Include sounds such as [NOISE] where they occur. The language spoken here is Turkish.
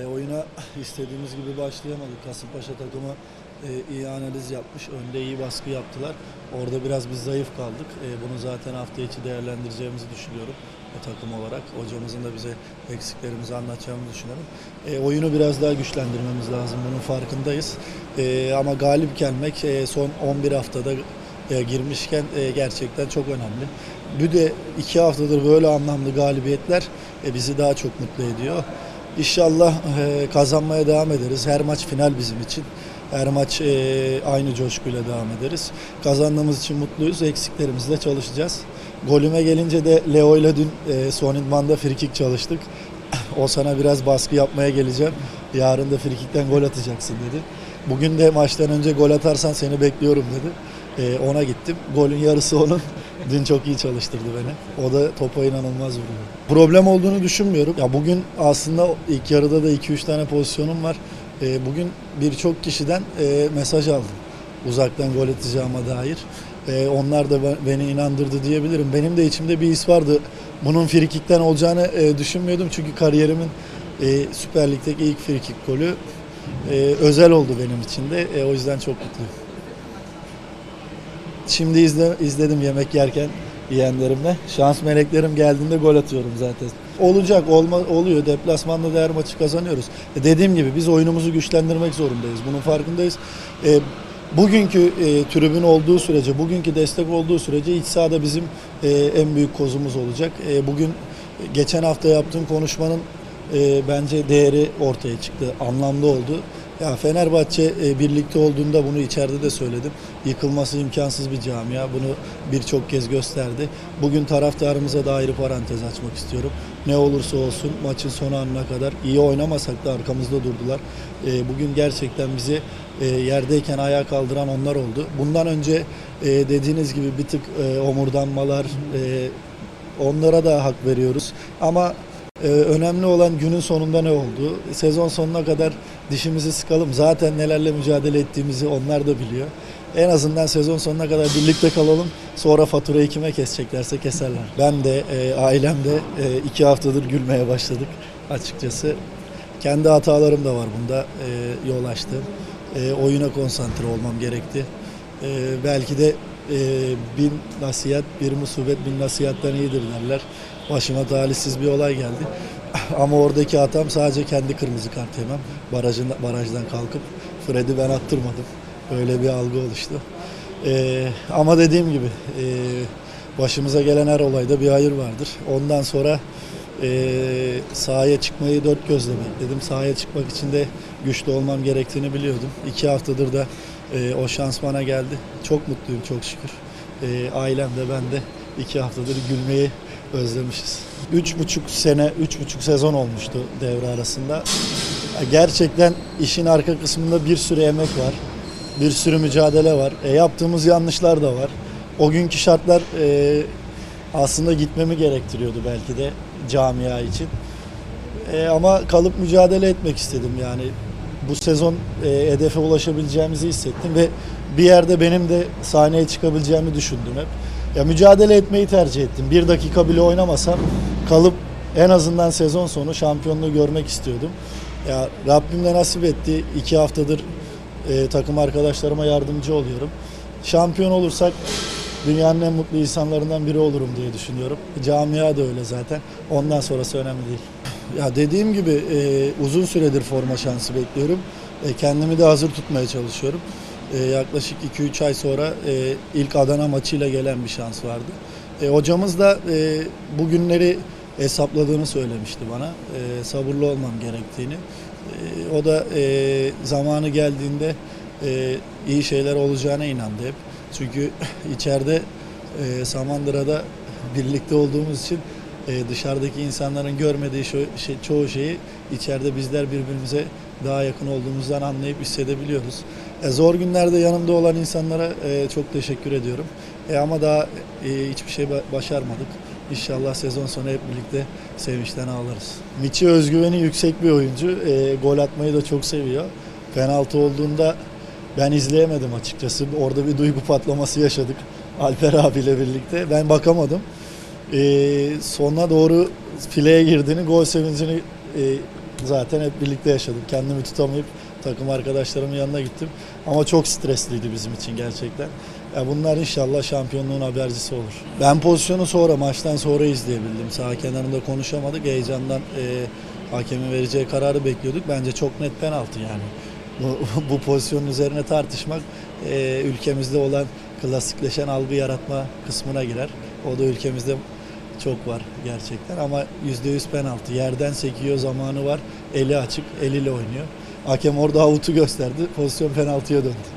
E, oyuna istediğimiz gibi başlayamadık. Kasımpaşa takımı e, iyi analiz yapmış. Önde iyi baskı yaptılar. Orada biraz biz zayıf kaldık. E, bunu zaten hafta içi değerlendireceğimizi düşünüyorum. E, takım olarak. Hocamızın da bize eksiklerimizi anlatacağımızı düşünüyorum. E, oyunu biraz daha güçlendirmemiz lazım. Bunun farkındayız. E, ama galip gelmek e, son 11 haftada e, girmişken e, gerçekten çok önemli. Bir de iki haftadır böyle anlamlı galibiyetler e, bizi daha çok mutlu ediyor. İnşallah e, kazanmaya devam ederiz. Her maç final bizim için. Her maç e, aynı coşkuyla devam ederiz. Kazandığımız için mutluyuz. Eksiklerimizle çalışacağız. Golüme gelince de Leo ile dün e, son idmanda frikik çalıştık. [LAUGHS] O sana biraz baskı yapmaya geleceğim. Yarın da frikikten gol atacaksın dedi. Bugün de maçtan önce gol atarsan seni bekliyorum dedi. E, ona gittim. Golün yarısı onun. Dün çok iyi çalıştırdı beni. O da topa inanılmaz vuruyor. Problem olduğunu düşünmüyorum. Ya bugün aslında ilk yarıda da 2-3 tane pozisyonum var. E, bugün birçok kişiden e, mesaj aldım. Uzaktan gol atacağıma dair. E, onlar da ben- beni inandırdı diyebilirim. Benim de içimde bir his vardı. Bunun frikikten olacağını e, düşünmüyordum. Çünkü kariyerimin e, Süper Lig'deki ilk frikik golü e, özel oldu benim için de. E, o yüzden çok mutluyum. Şimdi izle, izledim yemek yerken yeğenlerimle. Şans meleklerim geldiğinde gol atıyorum zaten. Olacak, olma, oluyor. Deplasmanda da her maçı kazanıyoruz. E dediğim gibi biz oyunumuzu güçlendirmek zorundayız. Bunun farkındayız. E, bugünkü e, tribün olduğu sürece, bugünkü destek olduğu sürece iç sahada bizim e, en büyük kozumuz olacak. E, bugün e, geçen hafta yaptığım konuşmanın e, bence değeri ortaya çıktı. Anlamlı oldu. Ya Fenerbahçe e, birlikte olduğunda bunu içeride de söyledim. Yıkılması imkansız bir camia. Bunu birçok kez gösterdi. Bugün taraftarımıza da ayrı parantez açmak istiyorum. Ne olursa olsun maçın son anına kadar iyi oynamasak da arkamızda durdular. E, bugün gerçekten bizi e, yerdeyken ayağa kaldıran onlar oldu. Bundan önce e, dediğiniz gibi bir tık e, omurdanmalar, e, onlara da hak veriyoruz. Ama ee, önemli olan günün sonunda ne oldu? Sezon sonuna kadar dişimizi sıkalım. Zaten nelerle mücadele ettiğimizi onlar da biliyor. En azından sezon sonuna kadar birlikte kalalım. Sonra faturayı kime keseceklerse keserler. Ben de, e, ailem de e, iki haftadır gülmeye başladık açıkçası. Kendi hatalarım da var bunda e, yol açtım. E, oyuna konsantre olmam gerekti. E, belki de e, bin nasihat, bir musibet bin nasihattan iyidir derler. Başıma talihsiz bir olay geldi. [LAUGHS] Ama oradaki hatam sadece kendi kırmızı kart yemem. Barajın, barajdan kalkıp Fred'i ben attırmadım. Öyle bir algı oluştu. E, ama dediğim gibi e, başımıza gelen her olayda bir hayır vardır. Ondan sonra e, sahaya çıkmayı dört gözle bekledim. Sahaya çıkmak için de güçlü olmam gerektiğini biliyordum. İki haftadır da e, o şans bana geldi. Çok mutluyum çok şükür. E, ailem de ben de iki haftadır gülmeyi özlemişiz. Üç buçuk sene, üç buçuk sezon olmuştu devre arasında. Gerçekten işin arka kısmında bir sürü emek var. Bir sürü mücadele var. E, yaptığımız yanlışlar da var. O günkü şartlar e, aslında gitmemi gerektiriyordu belki de camia için. E, ama kalıp mücadele etmek istedim yani. Bu sezon e, hedefe ulaşabileceğimizi hissettim ve bir yerde benim de sahneye çıkabileceğimi düşündüm hep. Ya mücadele etmeyi tercih ettim. Bir dakika bile oynamasam kalıp en azından sezon sonu şampiyonluğu görmek istiyordum. Ya Rabbim de nasip etti. İki haftadır e, takım arkadaşlarıma yardımcı oluyorum. Şampiyon olursak dünyanın en mutlu insanlarından biri olurum diye düşünüyorum. Camia da öyle zaten. Ondan sonrası önemli değil. Ya dediğim gibi e, uzun süredir forma şansı bekliyorum. E, kendimi de hazır tutmaya çalışıyorum. E, yaklaşık 2-3 ay sonra e, ilk Adana maçıyla gelen bir şans vardı. E, hocamız da e, bu günleri hesapladığını söylemişti bana. E, sabırlı olmam gerektiğini. E, o da e, zamanı geldiğinde e, iyi şeyler olacağına inandı hep. Çünkü [LAUGHS] içeride e, Samandıra'da birlikte olduğumuz için e, dışarıdaki insanların görmediği şu, şey, çoğu şeyi içeride bizler birbirimize daha yakın olduğumuzdan anlayıp hissedebiliyoruz. E, zor günlerde yanımda olan insanlara e, çok teşekkür ediyorum. E, ama daha e, hiçbir şey ba- başarmadık. İnşallah sezon sonu hep birlikte sevinçten ağlarız. Miçi özgüveni yüksek bir oyuncu. E, gol atmayı da çok seviyor. Penaltı olduğunda ben izleyemedim açıkçası. Orada bir duygu patlaması yaşadık Alper abiyle birlikte. Ben bakamadım. Ee, sonuna doğru fileye girdiğini, gol sevincini e, zaten hep birlikte yaşadım. Kendimi tutamayıp takım arkadaşlarımın yanına gittim. Ama çok stresliydi bizim için gerçekten. Ya bunlar inşallah şampiyonluğun habercisi olur. Ben pozisyonu sonra, maçtan sonra izleyebildim. Sağ kenarında konuşamadık. Heyecandan e, hakemin vereceği kararı bekliyorduk. Bence çok net penaltı yani. Bu, [LAUGHS] bu pozisyonun üzerine tartışmak e, ülkemizde olan klasikleşen algı yaratma kısmına girer. O da ülkemizde çok var gerçekten ama %100 penaltı. Yerden sekiyor zamanı var. Eli açık, eliyle oynuyor. Hakem orada avutu gösterdi. Pozisyon penaltıya döndü.